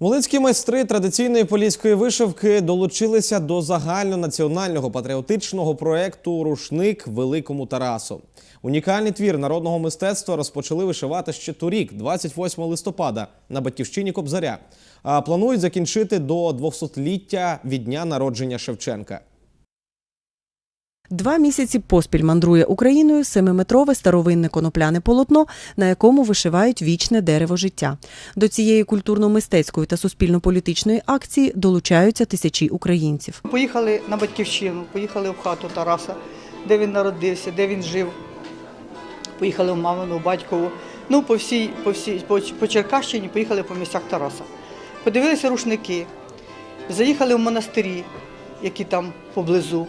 Волинські майстри традиційної поліської вишивки долучилися до загальнонаціонального патріотичного проекту Рушник Великому Тарасу. Унікальний твір народного мистецтва розпочали вишивати ще торік, 28 листопада, на батьківщині Кобзаря. А планують закінчити до 200-ліття від дня народження Шевченка. Два місяці поспіль мандрує Україною семиметрове старовинне конопляне полотно, на якому вишивають вічне дерево життя. До цієї культурно-мистецької та суспільно-політичної акції долучаються тисячі українців. Поїхали на батьківщину, поїхали в хату Тараса, де він народився, де він жив. Поїхали в мамину, в батькову. Ну, по всій, по всій, по, по Черкащині поїхали по місцях Тараса. Подивилися рушники, заїхали в монастирі, які там поблизу.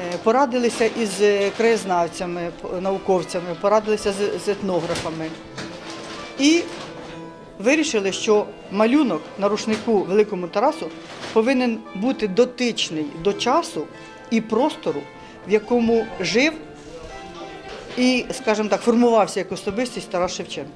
Е, Порадилися із е, краєзнавцями, науковцями, порадилися з, з етнографами. І вирішили, що малюнок на рушнику Великому Тарасу повинен бути дотичний до часу і простору, в якому жив і, скажімо так, формувався як особистість Тарас Шевченко.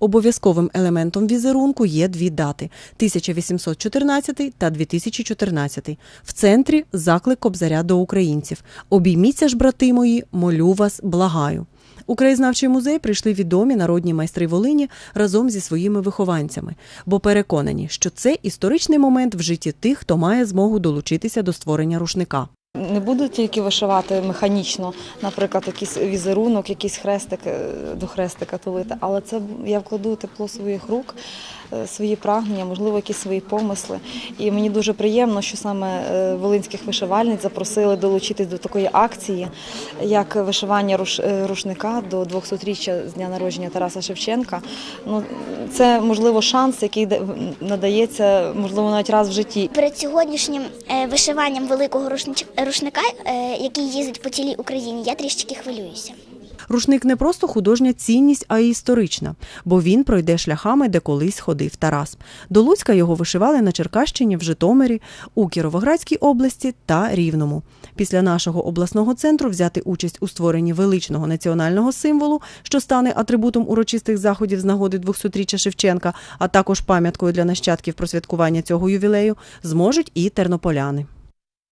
Обов'язковим елементом візерунку є дві дати: 1814 та 2014. В центрі заклик Кобзаря до українців. Обійміться ж, брати мої, молю вас, благаю. У краєзнавчий музей прийшли відомі народні майстри Волині разом зі своїми вихованцями, бо переконані, що це історичний момент в житті тих, хто має змогу долучитися до створення рушника. Не буду тільки вишивати механічно, наприклад, якийсь візерунок, якийсь хрестик е, до хрестика тулити, але це я вкладу тепло своїх рук, свої прагнення, можливо, якісь свої помисли. І мені дуже приємно, що саме е, волинських вишивальниць запросили долучитись до такої акції, як вишивання е, рушника до 200-річчя з дня народження Тараса Шевченка. Ну, це можливо шанс, який надається, можливо, навіть раз в житті. Перед сьогоднішнім е, вишиванням великого рушника, е, який їздить по цілій Україні, я трішки хвилююся. Рушник не просто художня цінність, а й історична, бо він пройде шляхами, де колись ходив Тарас. До Луцька його вишивали на Черкащині, в Житомирі, у Кіровоградській області та Рівному. Після нашого обласного центру взяти участь у створенні величного національного символу, що стане атрибутом урочистих заходів з нагоди 200-річчя Шевченка, а також пам'яткою для нащадків про святкування цього ювілею, зможуть і тернополяни.